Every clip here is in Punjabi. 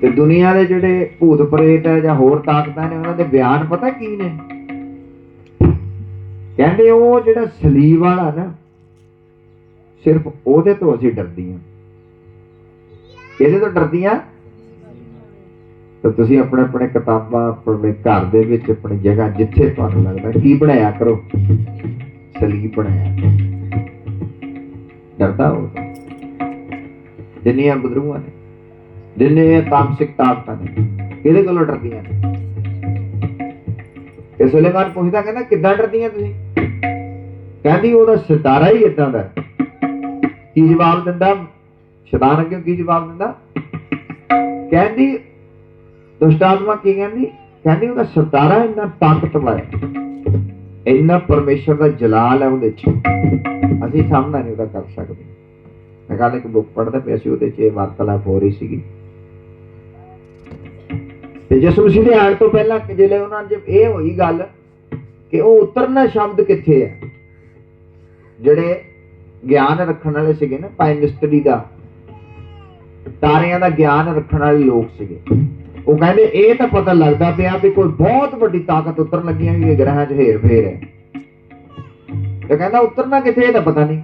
ਤੇ ਦੁਨੀਆ ਦੇ ਜਿਹੜੇ ਭੂਤ ਪ੍ਰੇਤ ਹੈ ਜਾਂ ਹੋਰ ਤਾਕਤਾਂ ਨੇ, ਉਹਨਾਂ ਦੇ ਬਿਆਨ ਪਤਾ ਕੀ ਨੇ? ਕਹਿੰਦੇ ਉਹ ਜਿਹੜਾ ਸਲੀਬ ਵਾਲਾ ਨਾ, ਸਿਰਫ ਉਹਦੇ ਤੋਂ ਅਸੀਂ ਡਰਦੀਆਂ। ਇਹਦੇ ਤੋਂ ਡਰਦੀਆਂ? ਤਾਂ ਤੁਸੀਂ ਆਪਣੇ ਆਪਣੇ ਕਿਤਾਬਾਂ, ਆਪਣੇ ਘਰ ਦੇ ਵਿੱਚ, ਆਪਣੀ ਜਗ੍ਹਾ ਜਿੱਥੇ ਤੁਹਾਨੂੰ ਲੱਗਦਾ, ਕੀ ਬਣਾਇਆ ਕਰੋ? ਸਲੀਬ ਬਣਾਇਆ ਕਰੋ। ਡਰਦਾ ਹੋ ਜਿੰਨੀਆਂ ਬਦਰੂਆਂ ਨੇ। ਜਿੰਨੇ ਤਾਮਸਿਕ ਤਾਕਤਾਂ ਨੇ, ਕਿਹਦੇ ਕੋਲੋਂ ਡਰਦੀਆਂ ਨੇ? ਇਹ ਸੁਲੇਮਾਨ ਪੁੱਛਦਾ ਕਹਿੰਦਾ, ਕਿੱਦਾਂ ਡਰਦੀਆਂ ਤੁਸੀਂ? ਕਹਿੰਦੀ, ਉਹਦਾ ਸਿਤਾਰਾ ਹੀ ਇਦਾਂ ਦਾ ਕੀ ਜਵਾਬ ਦਿੰਦਾ? ਸ਼ੈਤਾਨ ਅੱਗੇ ਕੀ ਜਵਾਬ ਦਿੰਦਾ? ਕਹਿੰਦੀ, ਦੁਸ਼ਟਾਤਮਾ ਕੀ ਕਹਿੰਦੀ? ਕਹਿੰਦੀ, ਉਹਦਾ ਸਿਤਾਰਾ ਇੰਨਾ ਤਾਕਤਵਰ ਹੈ। ਇੰਨਾ ਪਰਮੇਸ਼ਰ ਦਾ ਜਲਾਲ ਹੈ ਉਹਦੇ ਚ। ਅਸੀਂ ਸਾਹਮਣਾ ਨਹੀਂ ਉਹਦਾ ਕਰ ਸਕਦੇ। ਮੈਂ ਕੱਲ ਇੱਕ ਬੁੱਕ ਪੜ੍ਹਦਾ ਪਿਆ ਸੀ, ਉਹਦੇ 'ਚ ਇਹ ਵਾਰਤਾਲਾਪ ਹੋ ਰਹੀ ਸੀਗੀ। ਤੇ ਯਿਸੂ ਮਸੀਹ ਦੇ ਆਉਣ ਤੋਂ ਪਹਿਲਾਂ ਜਿਹੜੇ ਉਹਨਾਂ ਨੇ ਇਹ ਹੋਈ ਗੱਲ ਕਿ ਉਹ ਉਤਰਨਾ ਸ਼ਬਦ ਕਿੱਥੇ ਹੈ ਜਿਹੜੇ ਗਿਆਨ ਰੱਖਣ ਵਾਲੇ ਸੀਗੇ ਨਾ ਪਾਈ ਮਿਸਟਰੀ ਦਾ, ਤਾਰਿਆਂ ਦਾ ਗਿਆਨ ਰੱਖਣ ਵਾਲੇ ਲੋਕ ਸੀਗੇ। ਉਹ ਕਹਿੰਦੇ, ਇਹ ਤਾਂ ਪਤਾ ਲੱਗਦਾ ਪਿਆ ਵੀ ਕੋਈ ਬਹੁਤ ਵੱਡੀ ਤਾਕਤ ਉਤਰਨ ਲੱਗੀਆਂ ਹੋਈ ਹੈ ਗ੍ਰਹਿਾਂ 'ਚ ਹੇਰ ਫੇਰ ਹੈ। ਤੇ ਕਹਿੰਦਾ, ਉਤਰਨਾ ਕਿੱਥੇ ਇਹ ਤਾਂ ਪਤਾ ਨਹੀਂ।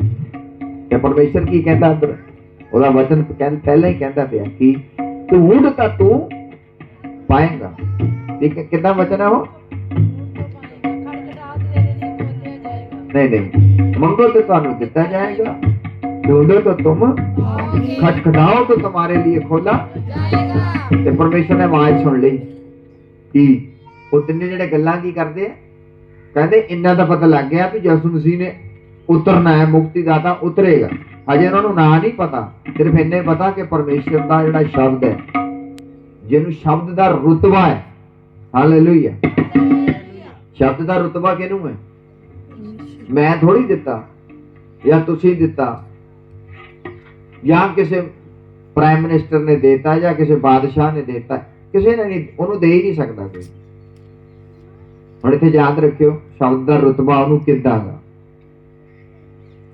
ਕਿ ਪਰਮੇਸ਼ਰ ਕੀ ਕਹਿੰਦਾ ਅੰਦਰ? ਉਹਦਾ ਵਚਨ ਕਹਿੰਦਾ, ਪਹਿਲਾਂ ਹੀ ਕਹਿੰਦਾ ਪਿਆ ਕਿ ਤੂੰ ਉੱਡ ਤਾਂ ਤੂੰ ਪਾਏਗਾ ਠੀਕ ਹੈ ਕਿੰਨਾ ਵਚਨ ਹੈ ਉਹ ਨਹੀਂ ਨਹੀਂ ਮੰਗੋ तो ਤੁਹਾਨੂੰ ਦਿੱਤਾ ਜਾਏਗਾ ढूंढो तो तुम खटखटाओ तो तुम्हारे लिए खोला ਤੇ ਪਰਮੇਸ਼ਰ ਨੇ ਆਵਾਜ਼ ਸੁਣ ਲਈ ਕੀ ਉਹ ਤਿੰਨੇ ਜਿਹੜੇ ਗੱਲਾਂ ਕੀ ਕਰਦੇ ਆ ਕਹਿੰਦੇ ਇੰਨਾ ਤਾਂ ਪਤਾ ਲੱਗ ਗਿਆ ਵੀ ਯਿਸੂ ਮਸੀਹ ਨੇ ਉਤਰਨਾ ਹੈ ਮੁਕਤੀ ਦਾਤਾ ਉਤਰੇਗਾ ਅਜੇ ਉਹਨਾਂ ਨੂੰ ਨਾਂ ਨਹੀਂ ਪਤਾ ਸਿਰਫ ਇੰਨੇ ਪਤਾ ਕਿ ਪਰਮੇਸ਼ਰ ਦਾ ਜਿਹੜਾ ਸ਼ਬਦ ਹੈ ਜਿਹਨੂੰ ਸ਼ਬਦ ਦਾ ਰੁਤਬਾ ਹੈ। ਹਾਲੇਲੂਇਆ ਸ਼ਬਦ ਦਾ ਰੁਤਬਾ ਕਿਹਨੂੰ ਹੈ? ਮੈਂ ਥੋੜੀ ਦਿੱਤਾ ਜਾਂ ਤੁਸੀਂ ਦਿੱਤਾ ਜਾਂ ਕਿਸੇ ਪ੍ਰਾਈਮ ਮਿਨਿਸਟਰ ਨੇ ਦਿੱਤਾ ਜਾਂ ਕਿਸੇ ਬਾਦਸ਼ਾਹ ਨੇ ਦਿੱਤਾ। ਕਿਸੇ ਨੇ ਨਹੀਂ ਉਹਨੂੰ ਦੇ ਹੀ ਨਹੀਂ ਸਕਦਾ ਕੋਈ। ਹੁਣ ਇੱਥੇ ਯਾਦ ਰੱਖਿਓ ਸ਼ਬਦ ਦਾ ਰੁਤਬਾ ਉਹਨੂੰ ਕਿੱਦਾਂ ਦਾ?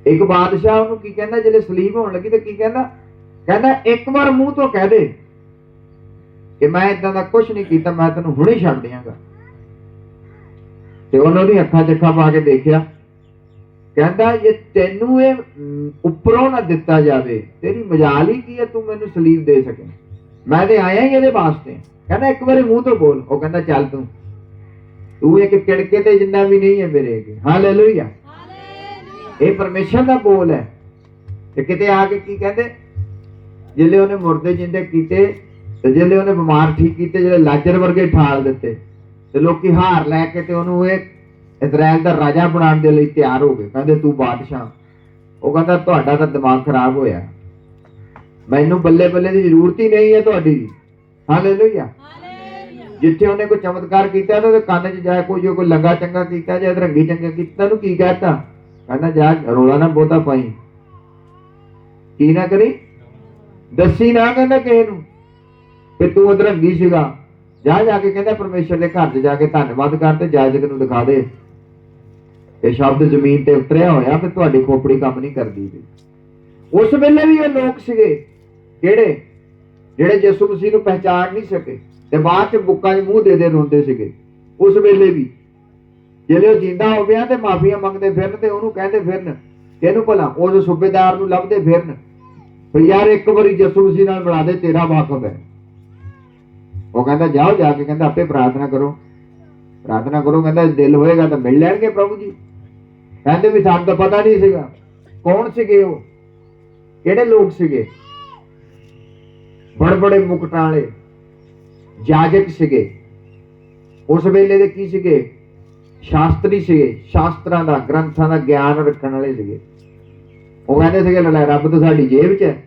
ਇੱਕ ਬਾਦਸ਼ਾਹ ਉਹਨੂੰ ਕੀ ਕਹਿੰਦਾ? ਜਿਹੜੇ ਸਲੀਬ ਹੋਣ ਲੱਗੀ ਤੇ ਕੀ ਕਹਿੰਦਾ? ਕਹਿੰਦਾ ਇੱਕ ਵਾਰ ਮੂੰਹ ਤੋਂ ਕਹਿ ਦੇ। ਕਿ ਮੈਂ ਇਦਾਂ ਦਾ ਕੁਝ ਨਹੀਂ ਕੀਤਾ ਮੈਂ ਤੈਨੂੰ ਹੁਣੇ ਛੱਡ ਦਿਆਂਗਾ। ਤੇ ਉਹਨਾਂ ਦੀ ਅੱਖਾਂ 'ਚ ਅੱਖਾਂ ਪਾ ਕੇ ਦੇਖਿਆ। ਕਹਿੰਦਾ ਜੇ ਤੈਨੂੰ ਇਹ ਉੱਪਰੋਂ ਨਾ ਦਿੱਤਾ ਜਾਵੇ ਤੇਰੀ ਮਜਾਲ ਹੀ ਕੀ ਹੈ? ਤੂੰ ਮੈਨੂੰ ਸਲੀਬ ਦੇ ਸਕੇ। ਮੈਂ ਤੇ ਆਇਆ ਹੀ ਇਹਦੇ ਵਾਸਤੇ। ਕਹਿੰਦਾ ਇੱਕ ਵਾਰੀ ਮੂੰਹ ਤੋਂ ਬੋਲ। ਉਹ ਕਹਿੰਦਾ ਚੱਲ ਤੂੰ। ਤੂੰ ਇੱਕ ਕਿੜਕੇ ਤੇ ਜਿੰਨਾ ਵੀ ਨਹੀਂ ਹੈ ਮੇਰੇ ਅੱਗੇ। ਹਾਲੇਲੂਇਆ ਇਹ ਪਰਮੇਸ਼ਰ ਦਾ ਬੋਲ ਹੈ। ਤੇ ਕਿਤੇ ਆ ਕੇ ਕੀ ਕਹਿੰਦੇ? ਜਿੱਲੇ ਉਹਨੇ ਮੁਰਦੇ ਜਿੰਦੇ ਕੀਤੇ ਤੇ ਜਿੱਲੇ ਉਹਨੇ ਬਿਮਾਰ ਠੀਕ ਕੀਤੇ ਜਿਹੜੇ ਲਾਜਰ ਵਰਗੇ ਠਾਲ ਦਿੱਤੇ ਤੇ ਲੋਕੀ ਹਾਰ ਲੈ ਕੇ ਤੇ ਉਹਨੂੰ ਇਹ ਇਜ਼ਰਾਈਲ ਦਾ ਰਾਜਾ ਬਣਾਉਣ ਦੇ ਲਈ ਤਿਆਰ ਹੋ ਗਏ। ਕਹਿੰਦੇ ਤੂੰ ਬਾਦਸ਼ਾਹ ਉਹ ਕਹਿੰਦਾ ਤੁਹਾਡਾ ਤਾਂ ਦਿਮਾਗ ਖਰਾਬ ਹੋਇਆ। ਮੈਨੂੰ ਬੱਲੇ ਬੱਲੇ ਦੀ ਜ਼ਰੂਰਤ ਹੀ ਨਹੀਂ ਹੈ ਤੁਹਾਡੀ ਹਾਲੇਲੂਇਆ। ਜਿੱਥੇ ਉਹਨੇ ਕੋਈ ਚਮਤਕਾਰ ਕੀਤਾ ਤਾਂ ਉਹਦੇ ਕੰਨ 'ਚ ਜਾ ਕੋਈ ਕੋਈ ਲੰਗਾ ਚੰਗਾ ਕੀਤਾ ਜਾਂ ਰੰਗੀ ਚੰਗਾ ਕੀਤਾ ਨੂੰ ਕੀ ਕਹਤਾ? ਕਹਿੰਦਾ ਜਾ ਰੋਲਾ ਨਾ ਬੋਤਾ ਪਾਈ। ਕੀ ਨਾ ਕਰੀ? ਦੱਸੀ ਨਾ ਕਹਿੰਦਾ ਕਿਸੇ ਨੂੰ। ਤੇ ਤੂੰ ਅਧਰੰਗੀ ਸੀਗਾ। ਜਾ ਜਾ ਕੇ ਕਹਿੰਦਾ, ਪਰਮੇਸ਼ਰ ਦੇ ਘਰ 'ਚ ਜਾ ਕੇ ਧੰਨਵਾਦ ਕਰ ਤੇ ਜਾਜਕ ਨੂੰ ਦਿਖਾ ਦੇ। ਇਹ ਸ਼ਬਦ ਜ਼ਮੀਨ ਤੇ ਉਤਰਿਆ ਹੋਇਆ ਕਿ ਤੁਹਾਡੀ ਖੋਪੜੀ ਕੰਮ ਨਹੀਂ ਕਰਦੀ ਵੀ ਉਸ ਵੇਲੇ ਵੀ ਇਹ ਲੋਕ ਸੀਗੇ। ਕਿਹੜੇ? ਜਿਹੜੇ ਯਿਸੂ ਮਸੀਹ ਨੂੰ ਪਹਿਚਾਨ ਨਹੀਂ ਸਕੇ ਤੇ ਬਾਅਦ ਚ ਬੁੱਕਾਂ 'ਚ ਮੂੰਹ ਦੇ ਦੇ ਰੋਂਦੇ ਸੀਗੇ। ਉਸ ਵੇਲੇ ਵੀ। ਜਿਹੜੇ ਉਹ ਜਿੰਦਾ ਹੋ ਗਿਆ ਤੇ ਮਾਫੀਆਂ ਮੰਗਦੇ ਫਿਰਨ ਤੇ ਉਹਨੂੰ ਕਹਿੰਦੇ ਫਿਰਨ ਇਹਨੂੰ ਭਲਾ ਉਸ ਸੂਬੇਦਾਰ ਨੂੰ ਲੱਭਦੇ ਫਿਰਨ, ਵੀ ਯਾਰ ਇੱਕ ਵਾਰੀ ਯਿਸੂ ਮਸੀਹ ਨਾਲ ਮਿਲਾ ਦੇ, ਤੇਰਾ ਵਾਕਫ ਹੈ। ਉਹ ਕਹਿੰਦਾ, ਜਾਓ ਜਾ ਕੇ, ਕਹਿੰਦਾ, ਆਪੇ ਪ੍ਰਾਰਥਨਾ ਕਰੋ। ਪ੍ਰਾਰਥਨਾ ਕਰੋ, ਕਹਿੰਦਾ, ਦਿਲ ਹੋਏਗਾ ਤਾਂ ਮਿਲ ਲੈਣਗੇ ਪ੍ਰਭੂ ਜੀ। ਕਹਿੰਦੇ ਵੀ ਸਾਨੂੰ ਤਾਂ ਪਤਾ ਨਹੀਂ ਸੀਗਾ। ਕੌਣ ਸੀਗੇ ਉਹ? ਕਿਹੜੇ ਲੋਕ ਸੀਗੇ? ਬੜੇ ਬੜੇ ਮੁਕਟਾਂ ਵਾਲੇ, ਜਾਜਕ ਸੀਗੇ। ਉਸ ਵੇਲੇ ਦੇ ਕੀ ਸੀਗੇ? ਸ਼ਾਸਤਰੀ ਸੀਗੇ, ਸ਼ਾਸਤਰਾਂ ਦਾ, ਗ੍ਰੰਥਾਂ ਦਾ ਗਿਆਨ ਰੱਖਣ ਵਾਲੇ ਸੀਗੇ। ਉਹ ਕਹਿੰਦੇ ਸੀਗੇ, ਲੈ, ਰੱਬ ਤਾਂ ਸਾਡੀ ਜੇਬ 'ਚ ਹੈ।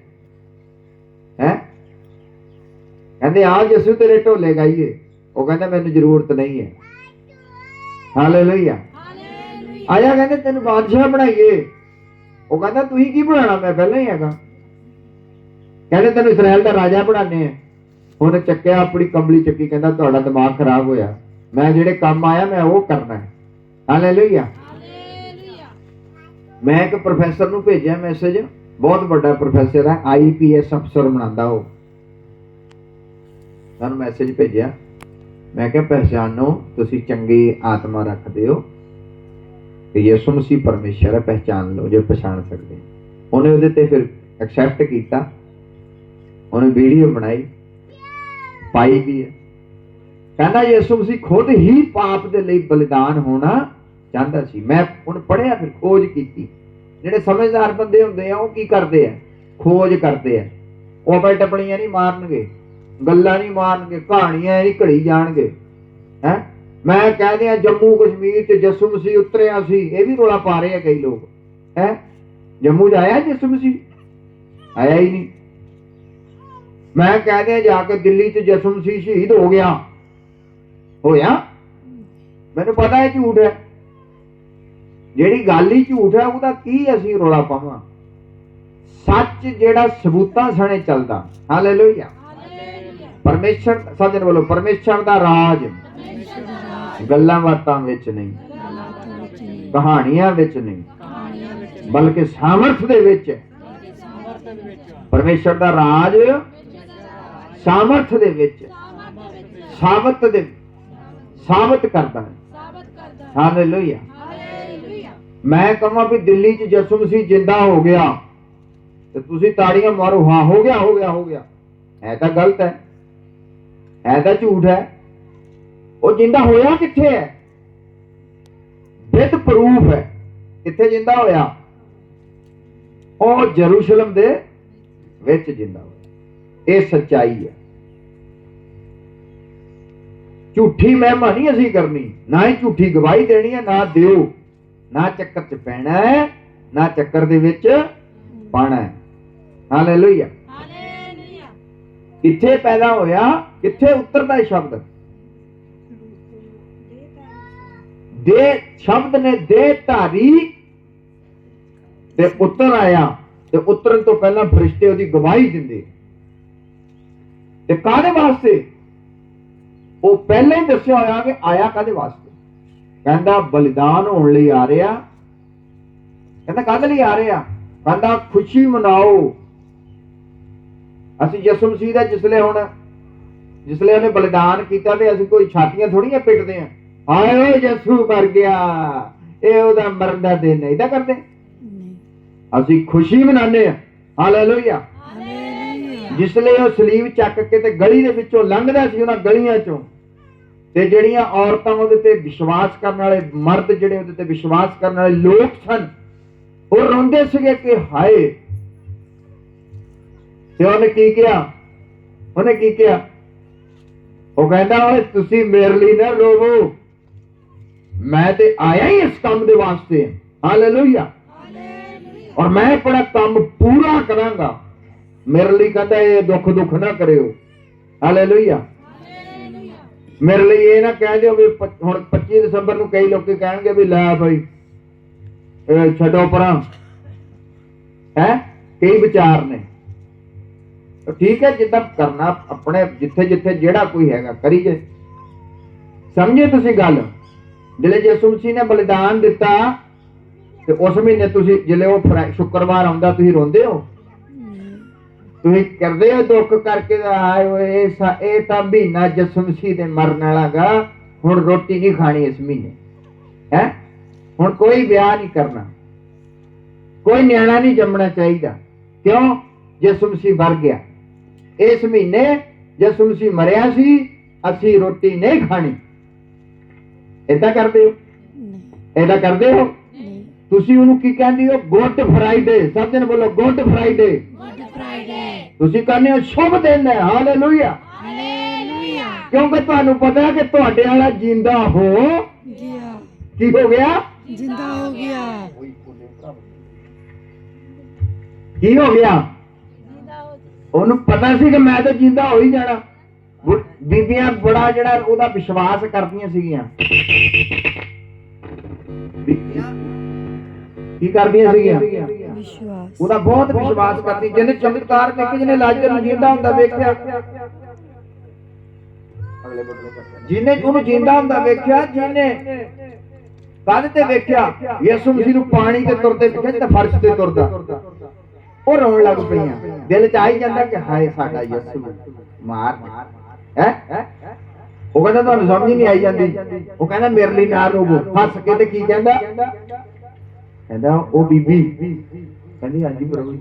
ਕਹਿੰਦੇ ਆ ਜਸੂ ਤੇਰੇ ਢੋਲੇ ਗਾਈਏ। ਉਹ ਕਹਿੰਦਾ ਮੈਨੂੰ ਜ਼ਰੂਰਤ ਨਹੀਂ ਹੈ। ਹਾਲੇਲੂਇਆ ਆਇਆ ਕਹਿੰਦੇ ਤੈਨੂੰ ਬਾਦਸ਼ਾਹ ਬਣਾਈਏ। ਉਹ ਕਹਿੰਦਾ ਤੁਸੀਂ ਕੀ ਬਣਾਉਣਾ? ਮੈਂ ਪਹਿਲਾਂ ਹੀ ਹੈਗਾ। ਕਹਿੰਦੇ ਤੈਨੂੰ ਇਸਰਾਇਲ ਦਾ ਰਾਜਾ ਬਣਾਣੇ ਆ ਉਹਨੇ ਚੱਕਿਆ ਆਪਣੀ ਕੰਬਲੀ ਚੱਕੀ ਕਹਿੰਦਾ ਤੁਹਾਡਾ ਦਿਮਾਗ ਖਰਾਬ ਹੋਇਆ। ਮੈਂ ਜਿਹੜੇ ਕੰਮ ਆਇਆ ਮੈਂ ਉਹ ਕਰਨਾ ਹੈ। ਹਾਲੇਲੂਇਆ ਮੈਂ ਇੱਕ ਪ੍ਰੋਫੈਸਰ ਨੂੰ ਭੇਜਿਆ ਮੈਸੇਜ ਬਹੁਤ ਵੱਡਾ ਪ੍ਰੋਫੈਸਰ ਹੈ ਆਈਪੀਐਸ ਅਫਸਰ ਬਣਾਉਂਦਾ ਉਹ। ਤੁਹਾਨੂੰ ਮੈਸੇਜ ਭੇਜਿਆ। ਮੈਂ ਕਿਹਾ, ਪਹਿਚਾਨੋ, ਤੁਸੀਂ ਚੰਗੀ ਆਤਮਾ ਰੱਖਦੇ ਹੋ ਕਿ ਯਿਸੂ ਮਸੀਹ ਪਰਮੇਸ਼ਰ ਹੈ, ਪਹਿਚਾਨ ਲਓ ਜੇ ਪਛਾਣ ਸਕਦੇ ਉਹਨੇ ਉਹਦੇ ਤੇ ਫਿਰ ਐਕਸੈਪਟ ਕੀਤਾ। ਉਹਨੇ ਵੀਡੀਓ ਬਣਾਈ। ਪਾਈ ਵੀ ਹੈ। ਕਹਿੰਦਾ, ਯਿਸੂ ਮਸੀਹ ਖੁਦ ਹੀ ਪਾਪ ਦੇ ਲਈ ਬਲੀਦਾਨ ਹੋਣਾ ਚਾਹੁੰਦਾ ਸੀ। ਮੈਂ ਹੁਣ ਪੜਿਆ ਫਿਰ ਖੋਜ ਕੀਤੀ। ਜਿਹੜੇ ਸਮਝਦਾਰ ਬੰਦੇ ਹੁੰਦੇ ਆ, ਉਹ ਕੀ ਕਰਦੇ ਆ? ਖੋਜ ਕਰਦੇ ਆ। ਉਹ ਆਪਣੇ ਟੱਪਣੀਆਂ ਨਹੀਂ ਮਾਰਨਗੇ। ਗੱਲਾਂ ਨਹੀਂ ਮਾਰਨਗੇ, ਕਹਾਣੀਆਂ ਹੀ ਘੜੀ ਜਾਣਗੇ। ਹੈ? ਮੈਂ ਕਹਿੰਦੇ ਆ ਜੰਮੂ ਕਸ਼ਮੀਰ ਚ ਯਿਸੂ ਮਸੀਹ ਉਤਰਿਆ ਸੀ, ਇਹ ਵੀ ਰੋਲਾ ਪਾ ਰਹੇ ਆ ਕਈ ਲੋਕ। ਹੈ? ਜੰਮੂ ਚ ਆਇਆ ਯਿਸੂ ਮਸੀਹ? ਆਇਆ ਹੀ ਨਹੀਂ। ਮੈਂ ਕਹਿੰਦੇ ਆ ਜਾ ਕੇ ਦਿੱਲੀ ਚ ਯਿਸੂ ਮਸੀਹ ਸ਼ਹੀਦ ਹੋ ਗਿਆ। ਹੋਇਆ? ਮੈਨੂੰ ਪਤਾ ਹੈ ਝੂਠ ਹੈ। ਜਿਹੜੀ ਗੱਲ ਹੀ ਝੂਠ ਹੈ, ਉਹਦਾ ਕੀ ਅਸੀਂ ਰੋਲਾ ਪਾਵਾਂ? ਸੱਚ ਜਿਹੜਾ ਸਬੂਤਾਂ ਸਣੇ ਚੱਲਦਾ। ਹਾਲੇਲੂਇਆ। ਪਰਮੇਸ਼ਰ, ਸੱਜਣ ਬੋਲੋ ਪਰਮੇਸ਼ਰ ਦਾ ਰਾਜ ਗੱਲਾਂ ਬਾਤਾਂ ਵਿੱਚ ਨਹੀਂ, ਕਹਾਣੀਆਂ ਵਿੱਚ ਨਹੀਂ, ਬਲਕਿ ਸਾਮਰਥ ਦੇ ਵਿੱਚ ਹੈ। ਪਰਮੇਸ਼ਰ ਦਾ ਰਾਜ ਸਾਮਰਥ ਦੇ ਵਿੱਚ ਹੈ। ਸਾਬਤ ਦੇ ਸਾਬਤ ਕਰਦਾ ਹੈ ਹਾਲੇਲੂਇਆ ਮੈਂ ਕਹਾਂ ਵੀ ਦਿੱਲੀ 'ਚ ਯਿਸੂ ਮਸੀਹ ਜਿੰਦਾ ਹੋ ਗਿਆ, ਤੇ ਤੁਸੀਂ ਤਾੜੀਆਂ ਮਾਰੋ, ਹਾਂ, ਹੋ ਗਿਆ ਹੋ ਗਿਆ ਹੋ ਗਿਆ ਇਹ ਤਾਂ ਗਲਤ ਹੈ ਐ ਤਾਂ ਝੂਠ ਹੈ। ਉਹ ਜਿੰਦਾ ਹੋਇਆ ਕਿੱਥੇ ਹੈ? ਵਿਦ ਪ੍ਰੂਫ ਹੈ। ਕਿੱਥੇ ਜਿੰਦਾ ਹੋਇਆ? ਉਹ ਜਰੂਸ਼ਲਮ ਦੇ ਵਿੱਚ ਜਿੰਦਾ ਹੋਇਆ। ਇਹ ਸੱਚਾਈ ਹੈ। ਝੂਠੀ ਮਹਿਮਾ ਨਹੀਂ ਅਸੀਂ ਕਰਨੀ। ਨਾ ਹੀ ਝੂਠੀ ਗਵਾਹੀ ਦੇਣੀ ਹੈ, ਨਾ ਦਿਓ। ਨਾ ਚੱਕਰ ਚ ਪੈਣਾ ਹੈ, ਨਾ ਚੱਕਰ ਦੇ ਵਿੱਚ ਪਾਣਾ ਹੈ। ਹਾਲੇਲੂਇਆ। ਕਿੱਥੇ ਪੈਦਾ ਹੋਇਆ, ਕਿੱਥੇ ਉਤਰਦਾ ਇਹ ਸ਼ਬਦ? ਦੇ ਸ਼ਬਦ ਨੇ ਦੇ ਧਾਰੀ ਤੇ ਉਤਰ ਆਇਆ, ਤੇ ਉਤਰਨ ਤੋਂ ਪਹਿਲਾਂ ਫਰਿਸ਼ਤੇ ਉਹਦੀ ਗਵਾਹੀ ਦਿੰਦੇ। ਤੇ ਕਾਹਦੇ ਵਾਸਤੇ? ਉਹ ਪਹਿਲਾਂ ਹੀ ਦੱਸਿਆ ਹੋਇਆ ਕਿ ਆਇਆ ਕਾਹਦੇ ਵਾਸਤੇ? ਕਹਿੰਦਾ, ਬਲੀਦਾਨ ਹੋਣ ਲਈ ਆ ਰਿਹਾ। ਕਹਿੰਦਾ, ਕਾਹਦੇ ਲਈ ਆ ਰਿਹਾ? ਕਹਿੰਦਾ, ਖੁਸ਼ੀ ਮਨਾਓ। ਅਸੀਂ ਯਿਸੂ ਮਸੀਹ ਦਾ ਜਿਸਲੇ ਹੁਣ। ਜਿਸਲੇ ਉਹਨੇ ਬਲੀਦਾਨ ਕੀਤਾ ਤੇ ਅਸੀਂ ਕੋਈ ਛਾਤੀਆਂ ਥੋੜੀਆਂ ਪਿੱਟਦੇ ਆ। ਹਾਏ ਓਏ ਯਿਸੂ ਮਰ ਗਿਆ। ਇਹ ਉਹਦਾ ਮਰਨ ਦਾ ਦਿਨ ਹੈ ਇਹਦਾ ਕਰਦੇ। ਅਸੀਂ ਖੁਸ਼ੀ ਮਨਾਉਂਦੇ ਆ। ਹਾਲੇਲੂਇਆ। ਜਿਸਲੇ ਉਹ ਸਲੀਬ ਚੱਕ ਕੇ ਤੇ ਗਲੀ ਦੇ ਵਿੱਚੋਂ ਲੰਘਦਾ ਸੀ ਉਹਨਾਂ ਗਲੀਆਂ ਚੋਂ ਤੇ ਜਿਹੜੀਆਂ ਔਰਤਾਂ ਉਹਦੇ ਤੇ ਵਿਸ਼ਵਾਸ ਕਰਨ ਵਾਲੇ ਮਰਦ ਜਿਹੜੇ ਉਹਦੇ ਤੇ ਵਿਸ਼ਵਾਸ ਕਰਨ ਵਾਲੇ ਲੋਕ ਸਨ ਉਹ ਰੋਂਦੇ ਸੀਗੇ ਕਿ ਹਾਏ ਤੇ ਉਹਨੇ ਕੀ ਕਿਹਾ? ਉਹਨੇ ਕੀ ਕਿਹਾ? ਉਹ ਕਹਿੰਦਾ ਓਏ ਤੁਸੀਂ ਮੇਰੇ ਲਈ ਨਾ ਰੋਵੋ। ਮੈਂ ਤੇ ਆਇਆ ਹੀ ਇਸ ਕੰਮ ਦੇ ਵਾਸਤੇ। ਹਾਲੇਲੂਇਆ ਔਰ ਮੈਂ ਆਪਣਾ ਕੰਮ ਪੂਰਾ ਕਰਾਂਗਾ। ਮੇਰੇ ਲਈ ਕਹਿੰਦਾ ਇਹ ਦੁੱਖ ਦੁੱਖ ਨਾ ਕਰਿਓ। ਹਾਲੇਲੂਇਆ ਮੇਰੇ ਲਈ ਇਹ ਨਾ ਕਹਿ ਦਿਓ ਵੀ ਹੁਣ 25 ਦਸੰਬਰ ਨੂੰ ਕਈ ਲੋਕੀ ਕਹਿਣਗੇ ਵੀ ਲੈ ਭਾਈ ਛੱਡੋ ਪਰਾਂ। ਹੈ? ਕਈ ਵਿਚਾਰ ਨੇ। ਠੀਕ ਹੈ, ਜਿੱਦਾਂ ਕਰਨਾ ਆਪਣੇ, ਜਿੱਥੇ ਜਿੱਥੇ ਜਿਹੜਾ ਕੋਈ ਹੈਗਾ, ਕਰੀ ਜੇ। ਸਮਝੇ ਤੁਸੀਂ ਗੱਲ? ਜਿਹੜੇ ਯਿਸੂ ਮਸੀਹ ਨੇ ਬਲੀਦਾਨ ਦਿੱਤਾ, ਤੇ ਉਸ ਮਹੀਨੇ ਤੁਸੀਂ, ਜਿਲੇ ਉਹ ਫਰਾ- ਸ਼ੁੱਕਰਵਾਰ ਆਉਂਦਾ, ਤੁਸੀਂ ਰੋਂਦੇ ਹੋ? ਤੁਸੀਂ ਕਰਦੇ ਹੋ ਦੁੱਖ ਕਰਕੇ ਆਏ ਓਏ ਇਹ ਤਾਂ ਮਹੀਨਾ ਯਿਸੂ ਮਸੀਹ ਦੇ ਮਰਨ ਵਾਲਾਗਾ, ਹੁਣ ਰੋਟੀ ਨਹੀਂ ਖਾਣੀ ਇਸ ਮਹੀਨੇ। ਹੈ? ਹੁਣ ਕੋਈ ਵਿਆਹ ਨਹੀਂ ਕਰਨਾ। ਕੋਈ ਨਿਆਣਾ ਨਹੀਂ ਜੰਮਣਾ ਚਾਹੀਦਾ। ਕਿਉਂ? ਯਿਸੂ ਮਸੀਹ ਵਰ ਗਿਆ। ਇਸ ਮਹੀਨੇ ਯਿਸੂ ਮਸੀਹ ਮਰਿਆ ਸੀ ਅਸੀਂ ਰੋਟੀ ਨਹੀਂ ਖਾਣੀ। ਏਦਾਂ ਕਰਦੇ ਹੋ? ਏਦਾਂ ਕਰਦੇ ਹੋ? ਤੁਸੀਂ ਉਹਨੂੰ ਕੀ ਕਹਿੰਦੇ ਹੋ? Good Friday. ਸਭ ਜਣ ਬੋਲੋ ਗੁੱਡ ਫਰਾਈਡੇ। ਤੁਸੀਂ ਕਹਿੰਦੇ ਹੋ ਸ਼ੁਭ ਦਿਨ ਹੈ। ਹਾਲੇਲੂਇਆ। ਕਿਉਂਕਿ ਤੁਹਾਨੂੰ ਪਤਾ ਹੈ ਕਿ ਤੁਹਾਡੇ ਵਾਲਾ ਜਿੰਦਾ ਹੋ। ਗਿਆ। ਕੀ ਹੋ ਗਿਆ? ਜਿੰਦਾ ਹੋ ਗਿਆ। ਕੀ ਹੋ ਗਿਆ? ਉਹਨੂੰ ਪਤਾ ਸੀ ਕਿ ਮੈਂ ਤਾਂ ਜਿੰਦਾ ਹੋ ਹੀ ਜਾਣਾ। ਬੀਬੀਆਂ ਬੜਾ ਜਿਹੜਾ ਉਹਦਾ ਵਿਸ਼ਵਾਸ ਕਰਦੀਆਂ ਸੀਗੀਆਂ। ਬੀਬੀਆਂ ਕੀ ਕਰਦੀਆਂ ਸੀਗੀਆਂ? ਵਿਸ਼ਵਾਸ। ਉਹਦਾ ਬਹੁਤ ਵਿਸ਼ਵਾਸ ਕਰਦੀ। ਜਿਹਨੇ ਚਮਤਕਾਰ ਦੇਖੇ ਜਿਹਨੇ ਲਾਜ਼ਰ ਨੂੰ ਜਿੰਦਾ ਹੁੰਦਾ ਵੇਖਿਆ। ਜਿਹਨੇ ਉਹਨੂੰ ਜਿੰਦਾ ਹੁੰਦਾ ਵੇਖਿਆ ਜਿਹਨੇ ਕੰਧ ਤੇ ਵੇਖਿਆ ਯਿਸੂ ਮਸੀਹ ਨੂੰ ਪਾਣੀ ਤੇ ਤੁਰਦੇ ਵੇਖਿਆ ਤੇ ਫਰਸ਼ ਤੇ ਤੁਰਦਾ। ਉਹ ਰੋਣ ਲੱਗ ਪਈਆਂ। ਦਿਲ ਚ ਆਈ ਜਾਂਦਾ ਕਿ ਹਾਏ ਸਾਡਾ ਯਿਸੂ, ਮਾਰ ਹੈ? ਉਹ ਕਹਿੰਦਾ, ਤੁਹਾਨੂੰ ਸਮਝ ਹੀ ਨਹੀਂ ਆਈ ਜਾਂਦੀ। ਉਹ ਕਹਿੰਦਾ, ਮੇਰੇ ਲਈ ਨਾ ਰੋਵੋ। ਫਸ ਕੇ ਤੇ ਕੀ ਕਹਿੰਦਾ? ਕਹਿੰਦਾ, ਉਹ ਬੀਬੀ। ਕਹਿੰਦੀ, ਹਾਂਜੀ ਪ੍ਰਭੂ